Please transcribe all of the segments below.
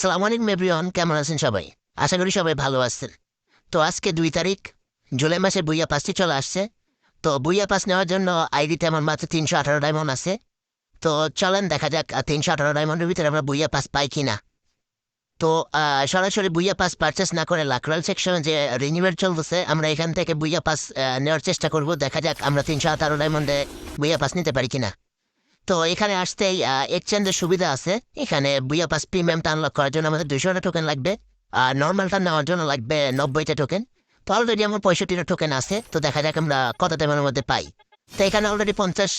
সালাম আলাইকুম এভরিওয়ান। কেমন আছেন সবাই? আশা করি সবাই ভালো আছেন। তো আজকে দুই তারিখ, জুলাই মাসে বুইয়া পাসটি চলে আসছে। তো বুইয়া পাস নেওয়ার জন্য আইডিতে আমার মাত্র তিনশো আঠারো ডায়মন্ড আছে। তো চলেন, দেখা যাক তিনশো আঠারো ডায়মন্ডের ভিতরে আমরা বুইয়া পাস পাই কিনা। তো সরাসরি বুইয়া পাস পারচেস না করে লাকরাল সেকশনে যে রিনিউয়াল চলতেছে, আমরা এখান থেকে বুইয়া পাস নেওয়ার চেষ্টা করব। দেখা যাক আমরা তিনশো আঠারো ডায়মন্ডে বুইয়া পাস নিতে পারি কিনা। তো এখানে আসতেই এক্সচেঞ্জের সুবিধা আছে। এখানে বুইয়া পাস প্রিমিয়ামটা আনলক করার জন্য আমাদের দুইশোটা টোকেন লাগবে, আর নর্মালটা নেওয়ার জন্য লাগবে নব্বইটা টোকেন তো অলরেডি আমার পঁয়ষট্টিটা টোকেন আছে, তো দেখা যাক আমরা কত টাইমের মধ্যে পাই। তো এখানে অলরেডি পঞ্চাশ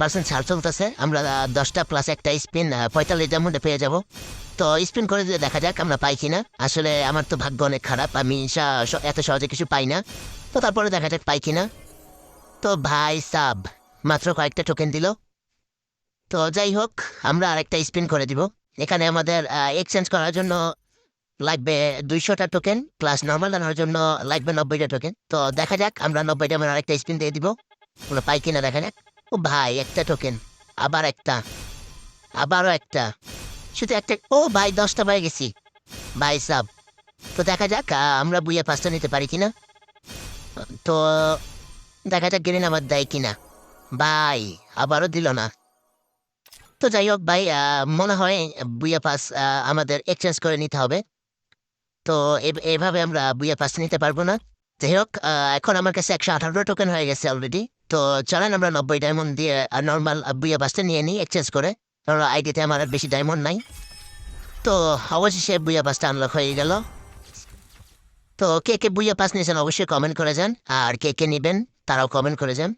পার্সেন্ট ছাড় চলতেছে। আমরা দশটা প্লাস একটা স্পিন পঁয়তাল্লিশটার মধ্যে পেয়ে যাব। তো স্পিন করে দিয়ে দেখা যাক আমরা পাই কিনা, আসলে আমার তো ভাগ্য অনেক খারাপ, আমি এত সহজে কিছু পাই না। তো তারপরে দেখা যাক পাই কিনা। তো ভাই সাব, মাত্র কয়েকটা টোকেন দিল। তো যাই হোক, আমরা আরেকটা স্পিন করে দিব। এখানে আমাদের এক্সচেঞ্জ করার জন্য লাগবে দুইশোটা টোকেন প্লাস নর্মাল আনার জন্য লাগবে নব্বইটা টোকেন তো দেখা যাক, আমরা নব্বইটা আমরা আরেকটা স্পিন দিয়ে দিব। ওগুলো পাই কিনা দেখা যাক। ও ভাই, একটা টোকেন আবার একটা, আবারও একটা। শুধু একটা, ও ভাই, দশটা পাই গেছি। ভাই সাব, তো দেখা যাক আমরা বুইয়া পাঁচটা নিতে পারি কিনা। তো দেখা যাক গ্রিন আমার দেয় কিনা। ভাই, আবারও দিল না। তো যাই হোক ভাই মনে হয় বুয়া পাস আমাদের এক্সচেঞ্জ করে নিতে হবে। তো এভাবে আমরা বুয়া পাস নিতে পারব না। যাই হোক এখন আমার কাছে একশো আঠারো টোকেন হয়ে গেছে অলরেডি তো চলেন আমরা নব্বই ডায়মন্ড দিয়ে নর্মাল বুয়া পাসটা নিয়ে নিই এক্সচেঞ্জ করে। কারণ আইডিতে আমার আর বেশি ডায়মন্ড নাই। তো অবশেষে বুয়া পাসটা আনলক হয়ে গেল। তো কে কে বুয়া পাস নিয়েছেন অবশ্যই কমেন্ট করে যান। আর কে কে নেবেন তারাও কমেন্ট করে যান।